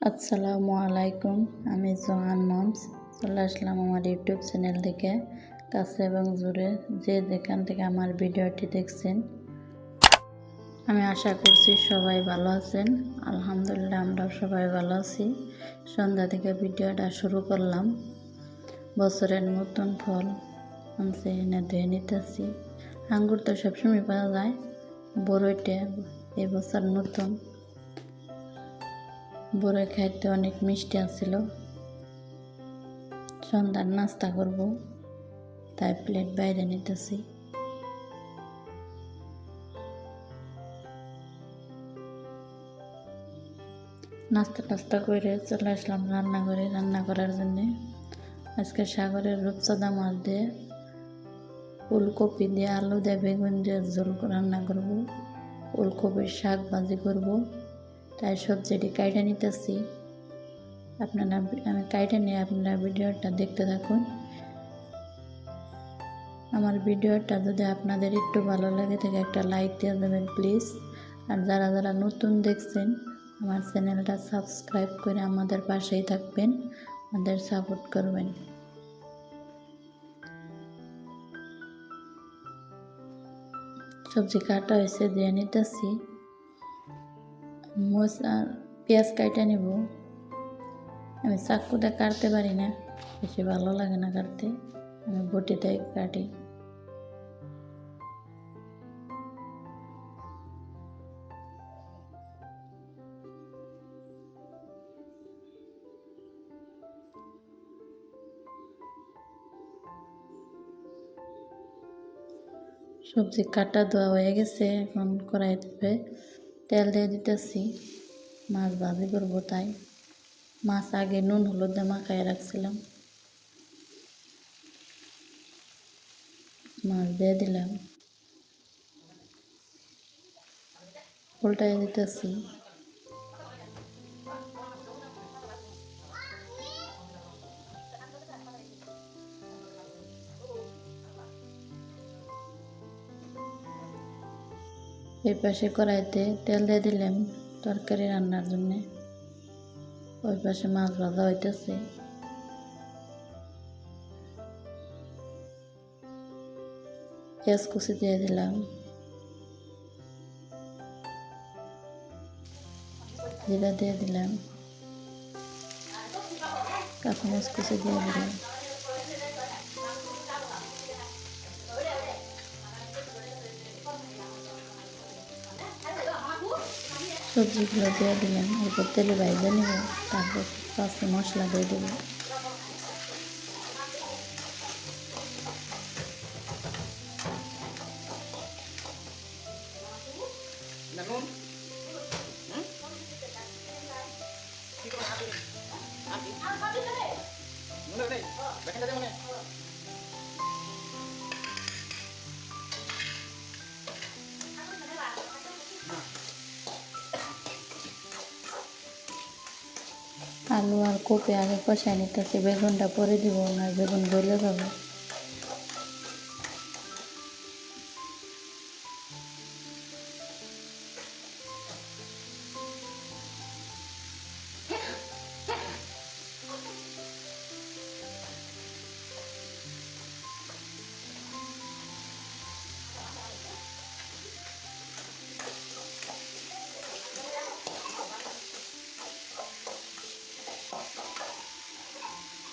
আসসালামু আলাইকুম, আমি জোহান মমস। চলে আসলাম আমার ইউটিউব চ্যানেল থেকে, কাছে এবং জোরে যে যেখান থেকে আমার ভিডিওটি দেখছেন, আমি আশা করছি সবাই ভালো আছেন। আলহামদুলিল্লাহ আমরা সবাই ভালো আছি। সন্ধ্যা থেকে ভিডিওটা শুরু করলাম। বছরের নতুন ফল আনছে, এনে ধুয়ে নিতেছি। আঙ্গুর তো সবসময় পাওয়া যায়, বড়ইটা এবছর নতুন। বড় খাইতে অনেক মিষ্টি আছিল সন্ধ্যার নাস্তা করব, তাই প্লেট বাইরে নিতেছি। নাস্তা টাস্তা করে চলে আসলাম রান্না করে রান্না করার জন্যে। আজকে সাগরের রূপচাঁদা মাছ দিয়ে ফুলকপি দিয়ে আলু দিয়ে বেগুন দিয়ে ঝোল রান্না করব ফুলকপির শাক ভাজি করব। তাই সবজিটি কাইটে নিতেছি। আপনারা আমি কাইটে নিয়ে আপনারা ভিডিওটা দেখতে থাকুন। আমার ভিডিওটা যদি আপনাদের একটু ভালো লাগে থাকে একটা লাইক দিয়ে দেবেন প্লিজ আর যারা যারা নতুন দেখছেন, আমার চ্যানেলটা সাবস্ক্রাইব করে আমাদের পাশেই থাকবেন, আমাদের সাপোর্ট করবেন। সবজি কাটা হয়েছে দিয়ে নিতেছি। আর পেঁয়াজ কাটা নেব। আমি চাকুতে কাটতে পারি না, বেশি ভালো লাগে না কাটতে। আমি বটিতে কাটি। সবজি কাটা ধোয়া হয়ে গেছে, এখন কড়াইতে তেল দিয়ে দিতেছি। মাছ ভাজি করব তাই। মাছ আগে নুন, হলুদ দিয়ে মাখায় রাখছিলাম। মাছ দিয়ে দিলাম। উল্টাই দিতেছি। এই পাশে কড়াইতে তেল দিয়ে দিলাম তরকারি রান্নার জন্য। ওই পাশে মাছ ভাজা হইতেছে। পেঁয়াজ কুচি দিয়ে দিলাম। জিরা দিয়ে দিলাম। কাঁচামরিচ কুচি দিয়ে দিলাম। সবজিগুলো দিয়ে দিলাম। এরপর তেলে বাইজে নেব তারপর পাঁচে মশলা দিয়ে দেবো। আলু আর কপি আগে কষাই নিতেছি বেগুনটা পরে দিব না বেগুন গলে যাবে।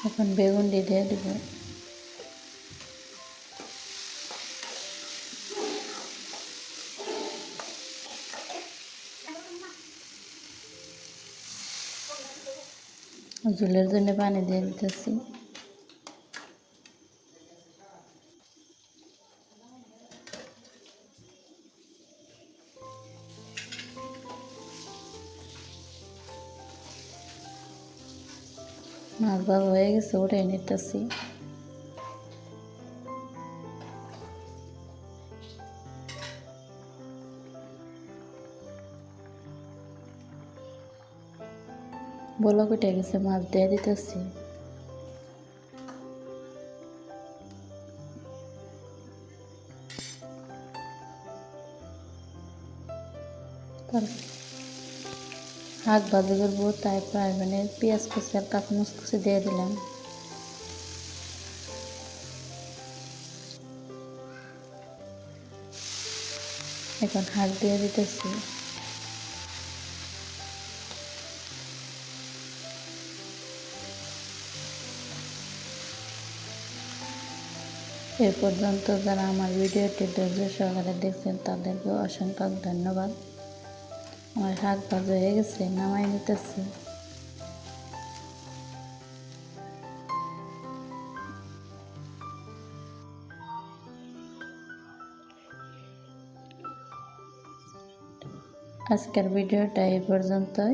এখন বেগুন দিয়ে দিব। জলের জন্য পানি দিয়ে দিতেছি। মাছ ভাজা হয়ে গেছে উঠে নিতেছি বলক উঠে গেছে মাছ দিয়ে দিতেছি তার শাক ভাজি করব তাই ফ্রাই প্যানে পেঁয়াজ কুচি আর কাঁচামরিচ কুচি দিয়ে দিলাম। এখন শাক দিয়ে দিতেছি। এ পর্যন্ত যারা আমার ভিডিওটি ধৈর্য সহকারে দেখছেন, তাদেরকে অসংখ্য ধন্যবাদ। আমার শাক ভাজা হয়ে গেছে নামাই নিতেছি। আজকের ভিডিওটা এই পর্যন্তই।